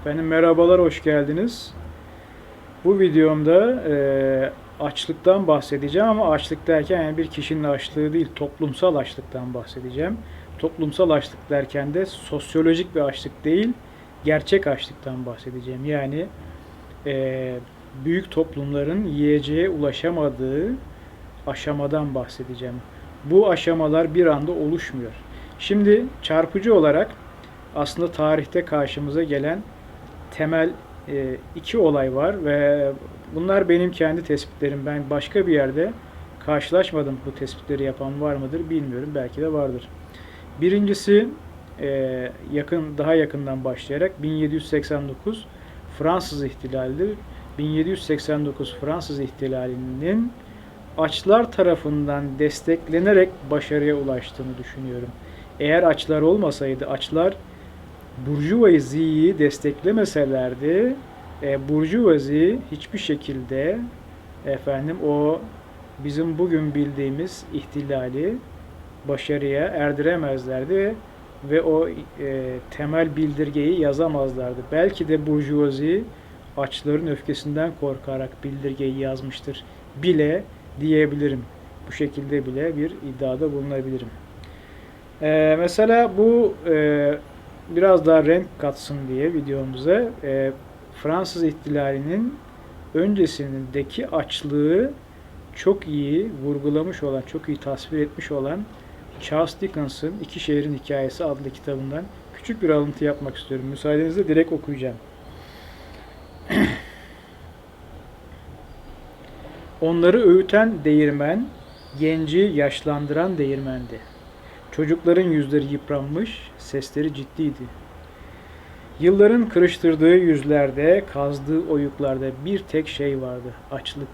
Efendim merhabalar, hoş geldiniz. Bu videomda e, açlıktan bahsedeceğim ama açlık derken yani bir kişinin açlığı değil, toplumsal açlıktan bahsedeceğim. Toplumsal açlık derken de sosyolojik bir açlık değil, gerçek açlıktan bahsedeceğim. Yani e, büyük toplumların yiyeceğe ulaşamadığı aşamadan bahsedeceğim. Bu aşamalar bir anda oluşmuyor. Şimdi çarpıcı olarak aslında tarihte karşımıza gelen temel e, iki olay var ve bunlar benim kendi tespitlerim. Ben başka bir yerde karşılaşmadım bu tespitleri yapan var mıdır bilmiyorum. Belki de vardır. Birincisi e, yakın daha yakından başlayarak 1789 Fransız ihtilalidir. 1789 Fransız ihtilalinin açlar tarafından desteklenerek başarıya ulaştığını düşünüyorum. Eğer açlar olmasaydı, açlar Burjuvaziyi desteklemeselerdi, e, Burjuvazi hiçbir şekilde efendim o bizim bugün bildiğimiz ihtilali başarıya erdiremezlerdi ve o e, temel bildirgeyi yazamazlardı. Belki de Burjuvazi açların öfkesinden korkarak bildirgeyi yazmıştır bile diyebilirim. Bu şekilde bile bir iddiada bulunabilirim. Ee, mesela bu e, biraz daha renk katsın diye videomuza e, Fransız ihtilalinin öncesindeki açlığı çok iyi vurgulamış olan, çok iyi tasvir etmiş olan Charles Dickens'ın İki Şehrin Hikayesi adlı kitabından küçük bir alıntı yapmak istiyorum. Müsaadenizle direkt okuyacağım. Onları öğüten değirmen, genci yaşlandıran değirmendi. Çocukların yüzleri yıpranmış, sesleri ciddiydi. Yılların kırıştırdığı yüzlerde, kazdığı oyuklarda bir tek şey vardı, açlık.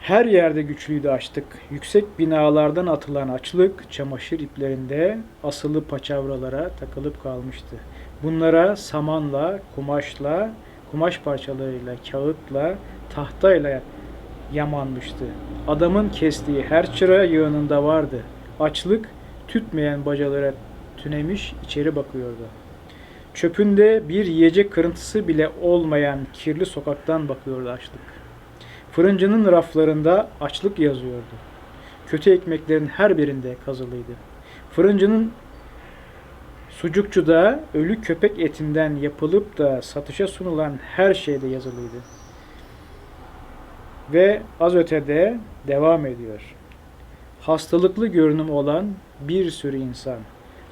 Her yerde güçlüydü açlık. Yüksek binalardan atılan açlık, çamaşır iplerinde asılı paçavralara takılıp kalmıştı. Bunlara samanla, kumaşla, kumaş parçalarıyla, kağıtla, tahtayla yamanmıştı. Adamın kestiği her çıra yığınında vardı. Açlık tütmeyen bacalara tünemiş içeri bakıyordu. Çöpünde bir yiyecek kırıntısı bile olmayan kirli sokaktan bakıyordu açlık. Fırıncının raflarında açlık yazıyordu. Kötü ekmeklerin her birinde kazılıydı. Fırıncının sucukçuda ölü köpek etinden yapılıp da satışa sunulan her şeyde yazılıydı. Ve az ötede devam ediyor. Hastalıklı görünüm olan bir sürü insan.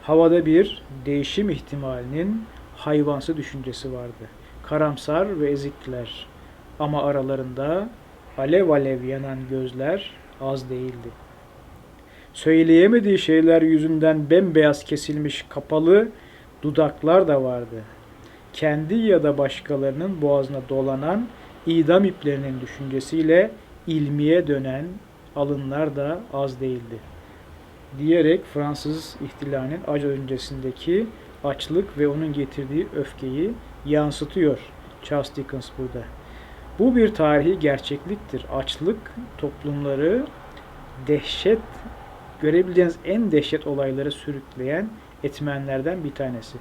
Havada bir değişim ihtimalinin hayvansı düşüncesi vardı. Karamsar ve ezikler. Ama aralarında alev alev yanan gözler az değildi. Söyleyemediği şeyler yüzünden bembeyaz kesilmiş kapalı dudaklar da vardı. Kendi ya da başkalarının boğazına dolanan idam iplerinin düşüncesiyle ilmiye dönen alınlar da az değildi. Diyerek Fransız ihtilalinin ac öncesindeki açlık ve onun getirdiği öfkeyi yansıtıyor Charles Dickens burada. Bu bir tarihi gerçekliktir. Açlık toplumları dehşet, görebileceğiniz en dehşet olaylara sürükleyen etmenlerden bir tanesi.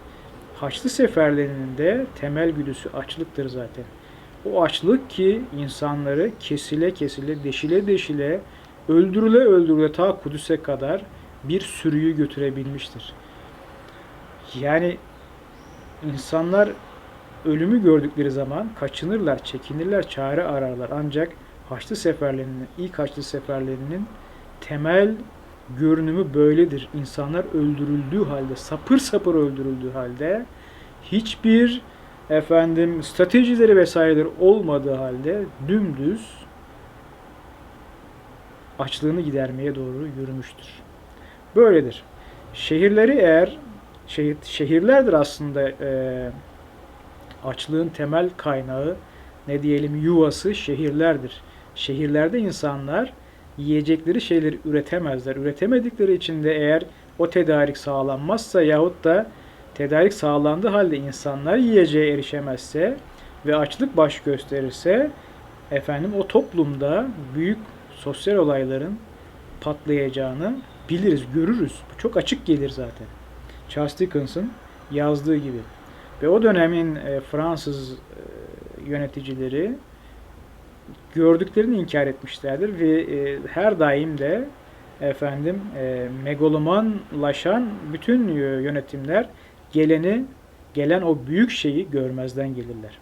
Haçlı seferlerinin de temel güdüsü açlıktır zaten. O açlık ki insanları kesile kesile, deşile deşile, öldürüle öldürüle ta Kudüs'e kadar bir sürüyü götürebilmiştir. Yani insanlar ölümü gördükleri zaman kaçınırlar, çekinirler, çare ararlar. Ancak Haçlı seferlerinin, ilk Haçlı seferlerinin temel görünümü böyledir. İnsanlar öldürüldüğü halde, sapır sapır öldürüldüğü halde hiçbir efendim stratejileri vesaireleri olmadığı halde dümdüz açlığını gidermeye doğru yürümüştür. Böyledir. Şehirleri eğer şehir, şehirlerdir aslında e, açlığın temel kaynağı ne diyelim yuvası şehirlerdir. Şehirlerde insanlar yiyecekleri şeyleri üretemezler. Üretemedikleri için de eğer o tedarik sağlanmazsa yahut da tedarik sağlandığı halde insanlar yiyeceğe erişemezse ve açlık baş gösterirse efendim o toplumda büyük sosyal olayların patlayacağını biliriz, görürüz. Bu çok açık gelir zaten. Charles Dickens'ın yazdığı gibi. Ve o dönemin e, Fransız e, yöneticileri gördüklerini inkar etmişlerdir ve e, her daim de efendim e, megalomanlaşan bütün yönetimler geleni gelen o büyük şeyi görmezden gelirler.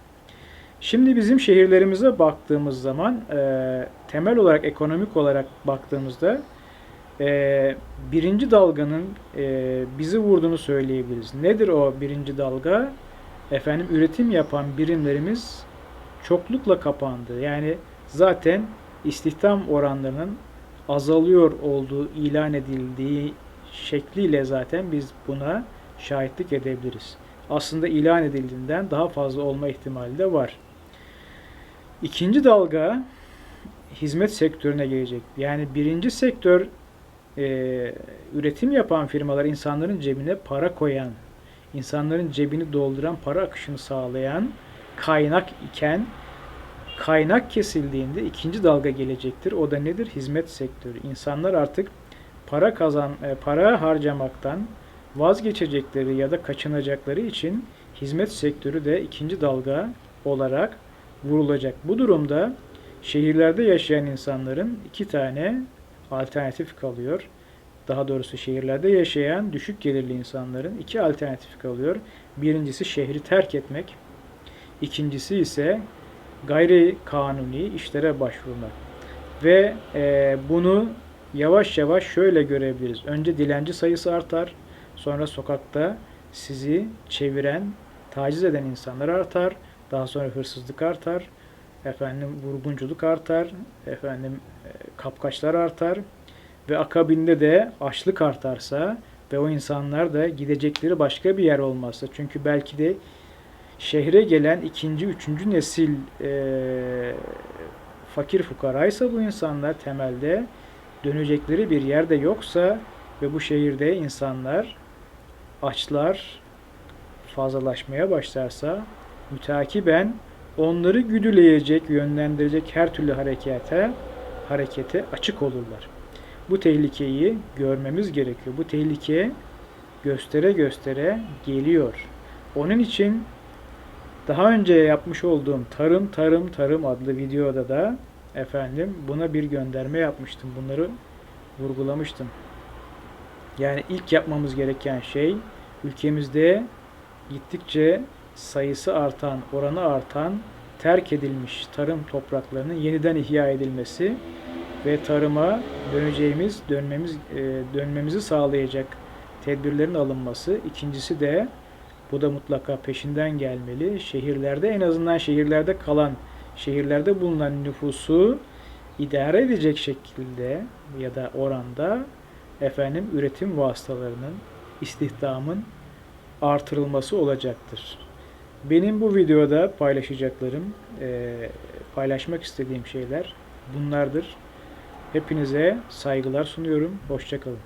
Şimdi bizim şehirlerimize baktığımız zaman e, temel olarak ekonomik olarak baktığımızda e, birinci dalganın e, bizi vurduğunu söyleyebiliriz. Nedir o birinci dalga? Efendim üretim yapan birimlerimiz çoklukla kapandı. Yani zaten istihdam oranlarının azalıyor olduğu ilan edildiği şekliyle zaten biz buna şahitlik edebiliriz. Aslında ilan edildiğinden daha fazla olma ihtimali de var. İkinci dalga hizmet sektörüne gelecek. Yani birinci sektör e, üretim yapan firmalar insanların cebine para koyan, insanların cebini dolduran, para akışını sağlayan kaynak iken kaynak kesildiğinde ikinci dalga gelecektir. O da nedir? Hizmet sektörü. İnsanlar artık para kazan e, para harcamaktan vazgeçecekleri ya da kaçınacakları için hizmet sektörü de ikinci dalga olarak vurulacak. Bu durumda şehirlerde yaşayan insanların iki tane alternatif kalıyor. Daha doğrusu şehirlerde yaşayan düşük gelirli insanların iki alternatif kalıyor. Birincisi şehri terk etmek. İkincisi ise gayri kanuni işlere başvurmak. Ve e, bunu yavaş yavaş şöyle görebiliriz. Önce dilenci sayısı artar. Sonra sokakta sizi çeviren, taciz eden insanlar artar. Daha sonra hırsızlık artar. Efendim vurgunculuk artar. Efendim e, kapkaçlar artar. Ve akabinde de açlık artarsa ve o insanlar da gidecekleri başka bir yer olmazsa çünkü belki de şehre gelen ikinci, üçüncü nesil e, fakir fukaraysa bu insanlar temelde dönecekleri bir yerde yoksa ve bu şehirde insanlar açlar fazlalaşmaya başlarsa mütakiben onları güdüleyecek, yönlendirecek her türlü harekete harekete açık olurlar. Bu tehlikeyi görmemiz gerekiyor. Bu tehlike göstere göstere geliyor. Onun için daha önce yapmış olduğum Tarım Tarım Tarım adlı videoda da efendim buna bir gönderme yapmıştım. Bunları vurgulamıştım. Yani ilk yapmamız gereken şey ülkemizde gittikçe sayısı artan, oranı artan terk edilmiş tarım topraklarının yeniden ihya edilmesi ve tarıma döneceğimiz, dönmemiz e, dönmemizi sağlayacak tedbirlerin alınması. İkincisi de bu da mutlaka peşinden gelmeli. Şehirlerde en azından şehirlerde kalan, şehirlerde bulunan nüfusu idare edecek şekilde ya da oranda efendim üretim vasıtalarının, istihdamın artırılması olacaktır. Benim bu videoda paylaşacaklarım, e, paylaşmak istediğim şeyler bunlardır. Hepinize saygılar sunuyorum. Hoşçakalın.